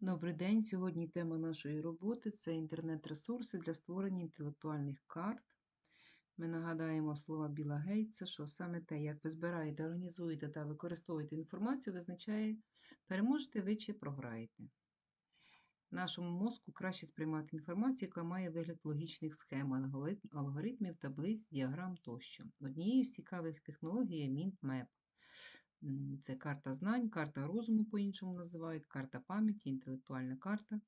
Добрий день. Сьогодні тема нашої роботи це інтернет-ресурси для створення інтелектуальних карт. Ми нагадаємо слова Біла Гейтса, що саме те, як ви збираєте, організуєте та використовуєте інформацію, визначає, переможете ви чи програєте. Нашому мозку краще сприймати інформацію, яка має вигляд логічних схем, алгоритмів, таблиць, діаграм тощо. Однією з цікавих технологій є MintMap. Це карта знань, карта розуму по-іншому називають, карта пам'яті, інтелектуальна карта.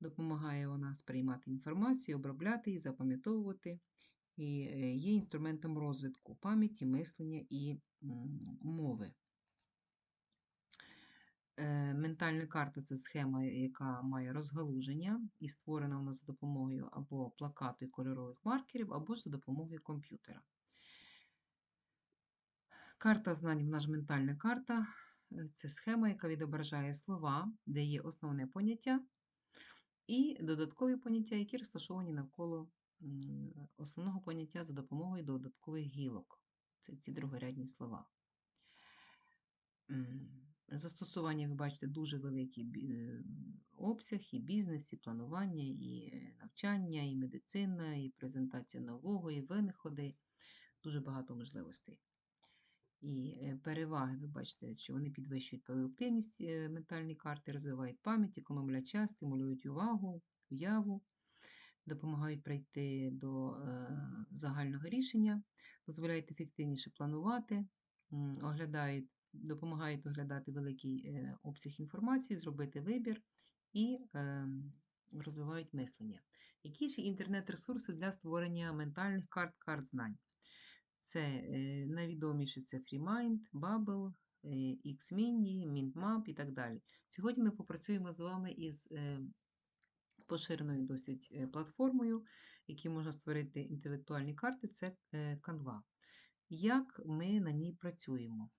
Допомагає вона сприймати інформацію, обробляти її, запам'ятовувати. І е, є інструментом розвитку пам'яті, мислення і мови. Е, Ментальна карта це схема, яка має розгалуження і створена вона за допомогою або плакату і кольорових маркерів, або ж за допомогою комп'ютера. Карта знань, вона ж ментальна карта. е, Це схема, яка відображає слова, де є основне поняття, і додаткові поняття, які розташовані навколо основного поняття за допомогою додаткових гілок. Це ці другорядні слова. Застосування, ви бачите, дуже великий е, обсяг, і бізнес, і планування, і навчання, і медицина, і презентація нового, і винаходи. Дуже багато можливостей. І е, переваги, ви бачите, що вони підвищують продуктивність е, ментальні карти, розвивають пам'ять, економлять час, стимулюють увагу, уяву, допомагають прийти до е, загального рішення, дозволяють ефективніше планувати, оглядають, допомагають оглядати великий обсяг інформації, зробити вибір і розвивають мислення. Які ж інтернет-ресурси для створення ментальних карт, карт знань? Це е, найвідоміші це FreeMind, Bubble, е, Xmini, MintMap і так далі. Сьогодні ми попрацюємо з вами із е, поширеною досить платформою, які можна створити інтелектуальні карти, це Canva. Як ми на ній працюємо?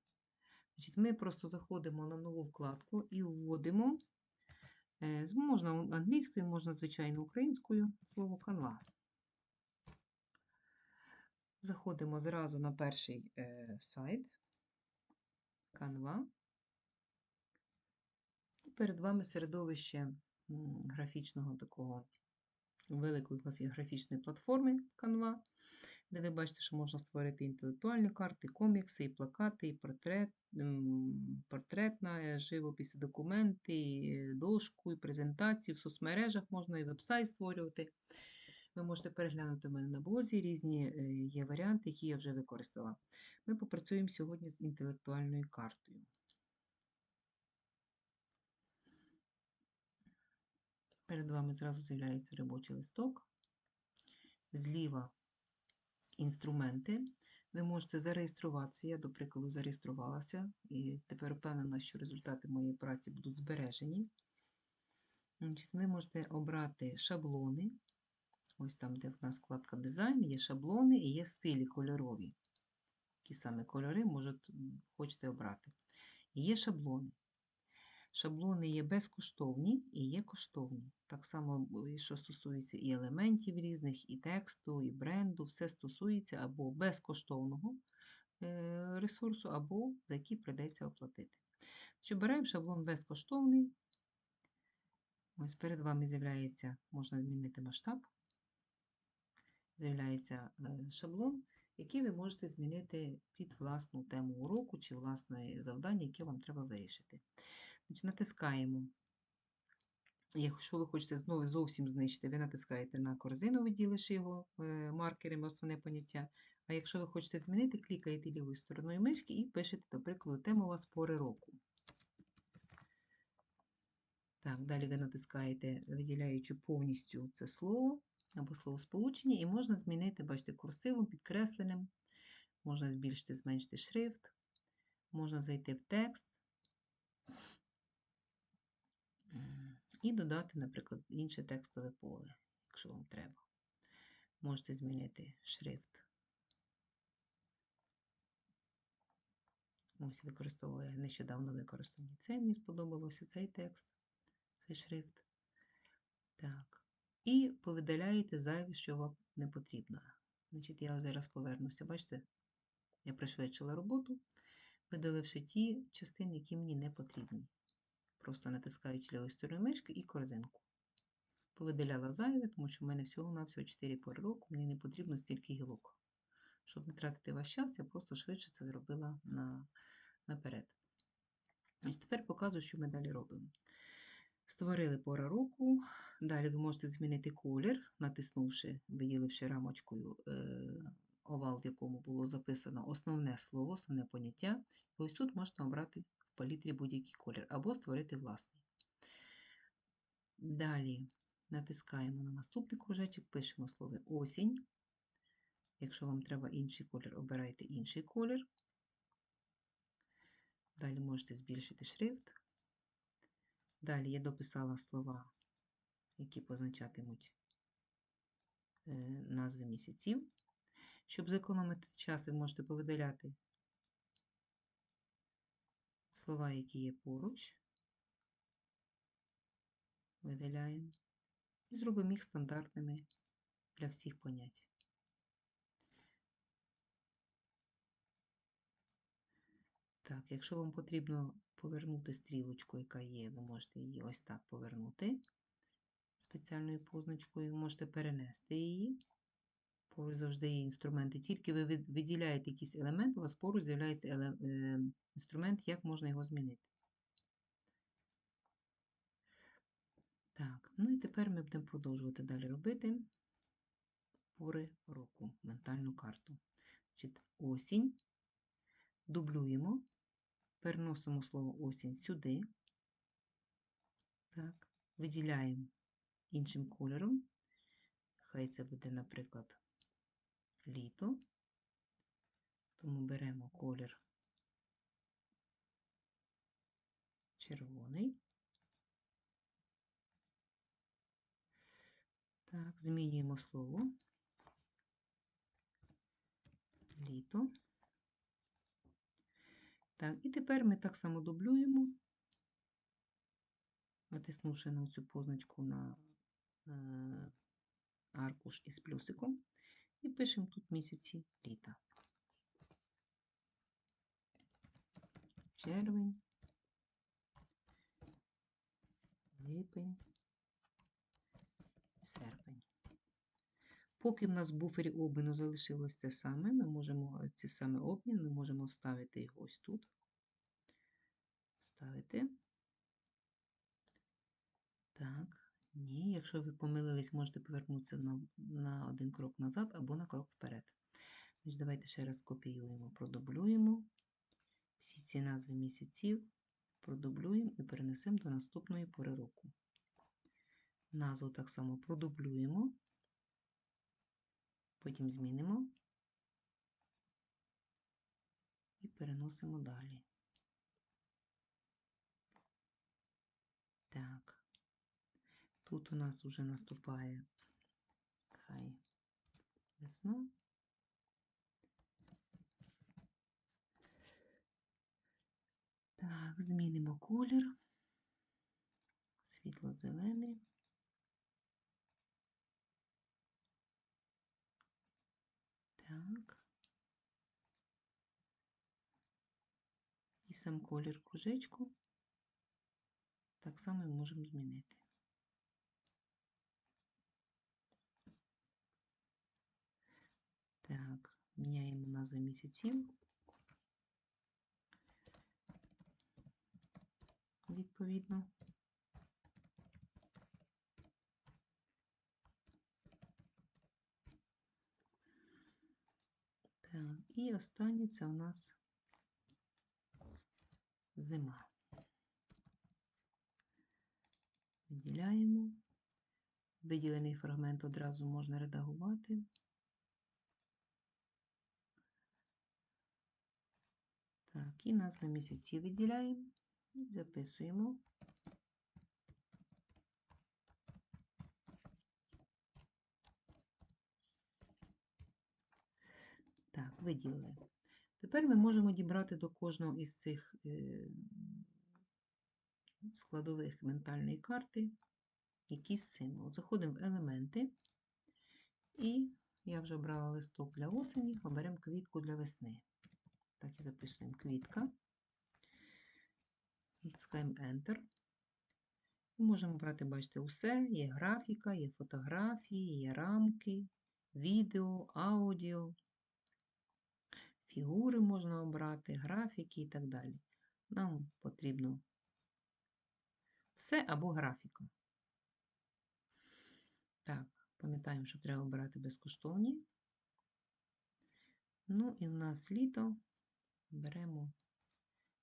Значить, Ми просто заходимо на нову вкладку і вводимо, можна англійською, можна, звичайно, українською слово Canva. Заходимо зразу на перший е, сайт Canva. І перед вами середовище графічного такого великої графі- графічної платформи Canva, де ви бачите, що можна створити інтелектуальні карти, комікси, і плакати, і портрет, портретна, е, живопис, документи, і е, дошку, і презентації. В соцмережах можна і веб-сайт створювати. Ви можете переглянути у мене на блозі різні е, є варіанти, які я вже використала. Ми попрацюємо сьогодні з інтелектуальною картою. Перед вами зразу з'являється робочий листок. Зліва інструменти. Ви можете зареєструватися. Я, до прикладу, зареєструвалася і тепер впевнена, що результати моєї праці будуть збережені. Ви можете обрати шаблони. Ось там, де в нас вкладка дизайн, є шаблони і є стилі кольорові. Які саме кольори можуть, хочете обрати. І є шаблони. Шаблони є безкоштовні і є коштовні. Так само, що стосується і елементів різних, і тексту, і бренду, все стосується або безкоштовного е, ресурсу, або за який прийдеться оплатити. Що беремо шаблон безкоштовний. Ось перед вами з'являється, можна змінити масштаб. З'являється е, шаблон, який ви можете змінити під власну тему уроку чи власне завдання, яке вам треба вирішити. Значить, натискаємо. Якщо ви хочете знову зовсім знищити, ви натискаєте на корзину, виділивши його е, маркерами основне поняття. А якщо ви хочете змінити, клікаєте лівою стороною мишки і пишете, до прикладу, тему у вас пори року. Так, далі ви натискаєте, виділяючи повністю це слово або словосполучення, і можна змінити, бачите, курсивом, підкресленим, можна збільшити, зменшити шрифт, можна зайти в текст і додати, наприклад, інше текстове поле, якщо вам треба. Можете змінити шрифт. Ось використовувала я нещодавно використаний. Це мені сподобалося цей текст, цей шрифт. Так. І повидаляєте зайве, що вам не потрібно. Значить, я зараз повернуся. Бачите, я пришвидшила роботу, видаливши ті частини, які мені не потрібні. просто натискаючи лівою стороною мишки і корзинку. Повидаляла зайве, тому що в мене всього-навсього 4 пори року, мені не потрібно стільки гілок. Щоб не тратити ваш час, я просто швидше це зробила на, наперед. Тепер показую, що ми далі робимо. Створили пора року. Далі ви можете змінити колір, натиснувши, виділивши рамочкою е, овал, в якому було записано основне слово, основне поняття. І ось тут можна обрати в палітрі будь-який колір або створити власний. Далі натискаємо на наступний кружечок, пишемо слово осінь. Якщо вам треба інший колір, обирайте інший колір. Далі можете збільшити шрифт. Далі я дописала слова, які позначатимуть е, назви місяців. Щоб зекономити час, ви можете повидаляти слова, які є поруч. Видаляємо. І зробимо їх стандартними для всіх понять. Так, якщо вам потрібно повернути стрілочку, яка є, ви можете її ось так повернути спеціальною позначкою, можете перенести її. Поруч завжди є інструменти. Тільки ви виділяєте якийсь елемент, у вас поруч з'являється е, інструмент, як можна його змінити. Так, ну і тепер ми будемо продовжувати далі робити пори року, ментальну карту. Значить, Осінь. Дублюємо, переносимо слово осінь сюди. Так, виділяємо іншим кольором. Хай це буде, наприклад, літо. Тому беремо колір червоний. Так, змінюємо слово літо. Так, і тепер ми так само дублюємо, натиснувши на цю позначку на е, аркуш із плюсиком, і пишемо тут місяці літа. Червень, липень, Поки в нас в буфері обміну залишилось те саме, ми можемо ці саме обмін, ми можемо вставити його ось тут. Ставити. Так, ні. Якщо ви помилились, можете повернутися на, на один крок назад або на крок вперед. Тож, давайте ще раз копіюємо, продублюємо всі ці назви місяців, продублюємо і перенесемо до наступної пори року. Назву так само продублюємо. Потім змінимо і переносимо далі. Так, тут у нас вже наступає хай весна. Так, змінимо колір, світло-зелений. Так. І сам колір кружечку так само можемо змінити. Так, міняємо назву місяців. Відповідно. Так, і останнє це у нас зима. Виділяємо. Виділений фрагмент одразу можна редагувати. Так, і назви місяці виділяємо і записуємо. Так, виділили. Тепер ми можемо дібрати до кожного із цих е, складових ментальної карти якийсь символ. Заходимо в елементи, і я вже обрала листок для осені, оберемо квітку для весни. Так і записуємо квітка. Натискаємо Enter. Ми можемо брати, бачите, усе. Є графіка, є фотографії, є рамки, відео, аудіо, фігури можна обрати, графіки і так далі. Нам потрібно все або графіка. Так, пам'ятаємо, що треба обирати безкоштовні. Ну і в нас літо. Беремо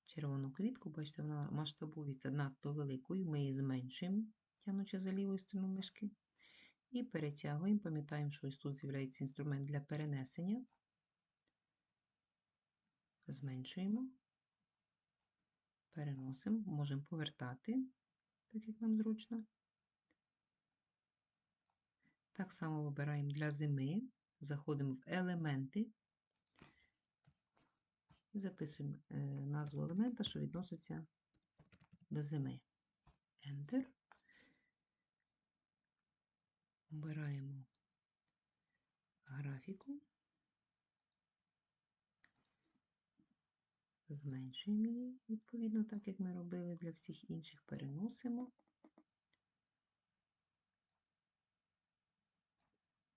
червону квітку, бачите, вона масштабується надто великою. Ми її зменшуємо, тягнучи за лівою стороною мишки. І перетягуємо. Пам'ятаємо, що ось тут з'являється інструмент для перенесення. Зменшуємо, переносимо, можемо повертати, так як нам зручно. Так само вибираємо для зими, заходимо в елементи і записуємо е, назву елемента, що відноситься до зими. Enter. Обираємо графіку, зменшуємо її, відповідно, так як ми робили для всіх інших, переносимо.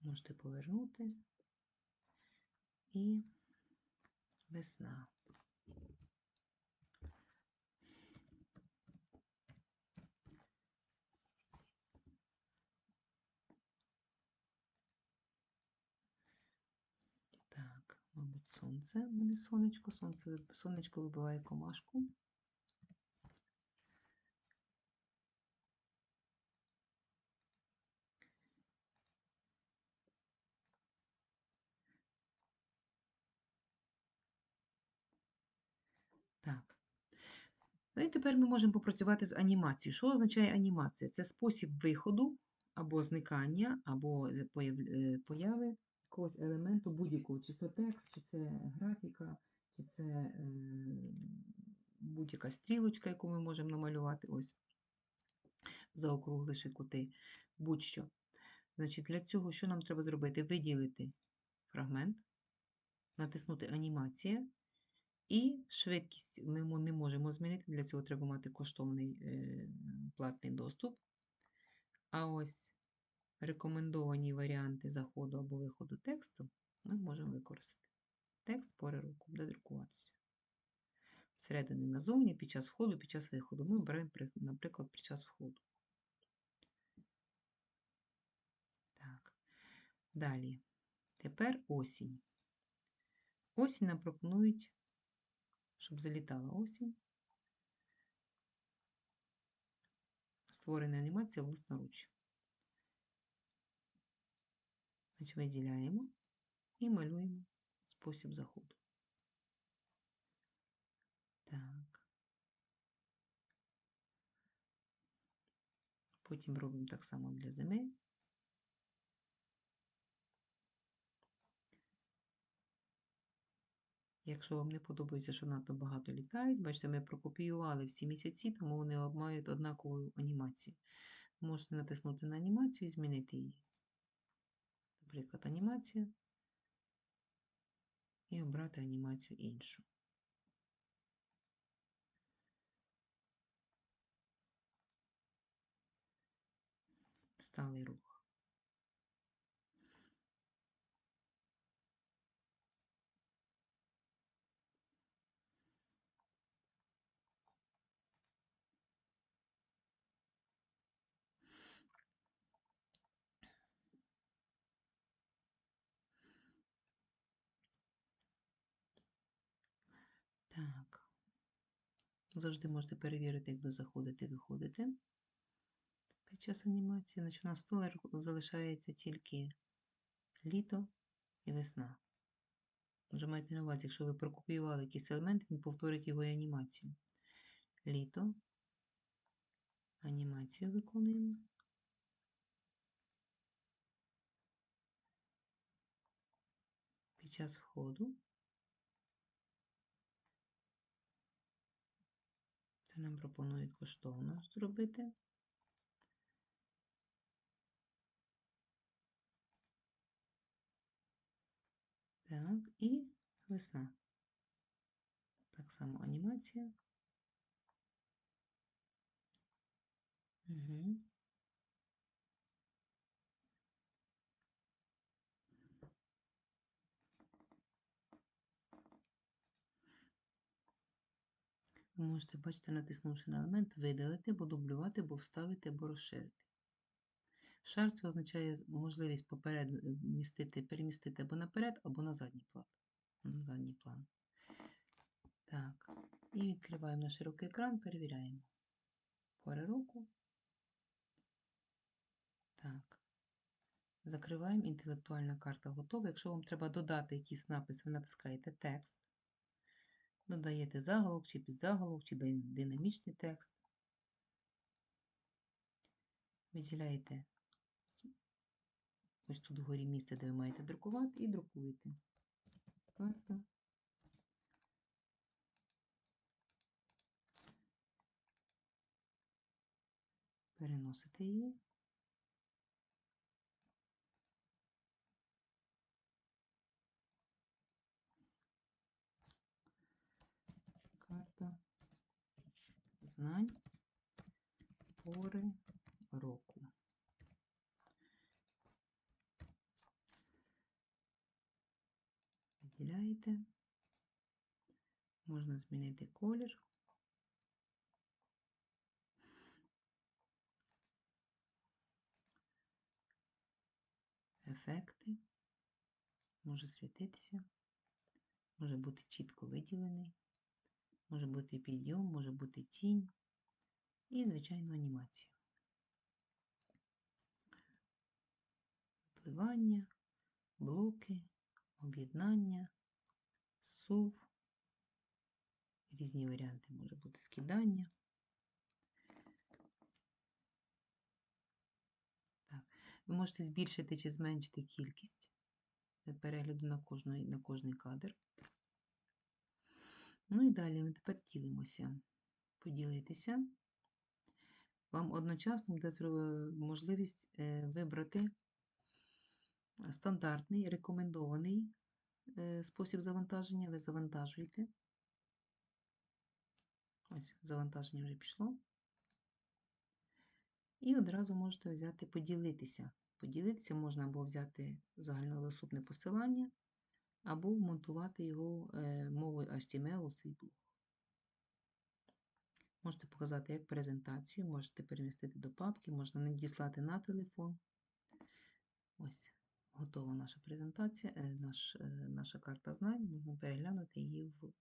Можете повернути і весна. Так, мабуть, сонце. Мене сонечко. Сонце, сонечко вибиває комашку. Так. Ну і тепер ми можемо попрацювати з анімацією. Що означає анімація? Це спосіб виходу або зникання, або е, появи якогось елементу будь-якого. Чи це текст, чи це графіка, чи це е, будь-яка стрілочка, яку ми можемо намалювати. Ось заокругливши кути, будь-що. Значить, для цього що нам треба зробити? Виділити фрагмент, натиснути анімація. І швидкість ми не можемо змінити, для цього треба мати коштовний е, платний доступ. А ось рекомендовані варіанти заходу або виходу тексту ми можемо використати. Текст пори року буде друкуватися. Всередині назовні, під час входу, під час виходу. Ми беремо, наприклад, під час входу. Так. Далі. Тепер осінь. Осінь нам пропонують, щоб залітала осінь. Створена анімація власноруч. Значить, виділяємо і малюємо спосіб заходу. Так. Потім робимо так само для зими. Якщо вам не подобається, що надто багато літають, бачите, ми прокопіювали всі місяці, тому вони мають однакову анімацію. Можете натиснути на анімацію і змінити її. Наприклад, анімація. І обрати анімацію іншу. Сталий рух. Так. Завжди можете перевірити, як ви заходите і виходите під час анімації. У столер залишається тільки літо і весна. Вже майте на увазі, якщо ви прокопіювали якийсь елемент, він повторить його і анімацію. Літо. Анімацію виконуємо. Під час входу. Нам пропонують коштовно зробити. Так, і весна. Так само анімація. Угу. Ви можете, бачите, натиснувши на елемент, видалити, або дублювати, або вставити, або розширити. Шар це означає можливість поперед вмістити, перемістити або наперед, або на задній план. На задній план. Так, і відкриваємо на широкий екран, перевіряємо. Пори року. Так. Закриваємо. Інтелектуальна карта готова. Якщо вам треба додати якийсь напис, ви натискаєте текст. Додаєте заголовок, чи підзаголовок, чи динамічний текст. Виділяєте ось тут вгорі місце, де ви маєте друкувати, і друкуєте. Карта. Переносите її. Карта знань пори року. Виділяєте. Можна змінити колір. Ефекти. Може світитися, може бути чітко виділений, може бути підйом, може бути тінь і, звичайно, анімація. Впливання, блоки, об'єднання, сув, різні варіанти може бути скидання. Так. Ви можете збільшити чи зменшити кількість перегляду на кожний, на кожний кадр. Ну і далі ми тепер ділимося. Поділитися. Вам одночасно буде можливість е, вибрати стандартний, рекомендований е, спосіб завантаження. Ви завантажуєте. Ось, завантаження вже пішло. І одразу можете взяти поділитися. Поділитися можна або взяти загальнодоступне посилання, або вмонтувати його е, мовою HTML у свій блог. Можете показати як презентацію, можете перемістити до папки, можна надіслати на телефон. Ось, готова наша презентація, е, наш, е, наша карта знань, можна переглянути її в, в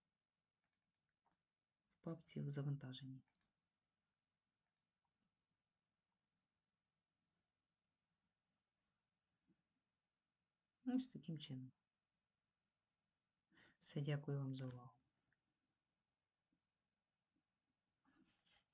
папці в завантаженні. Ось таким чином. Все, дякую вам за увагу.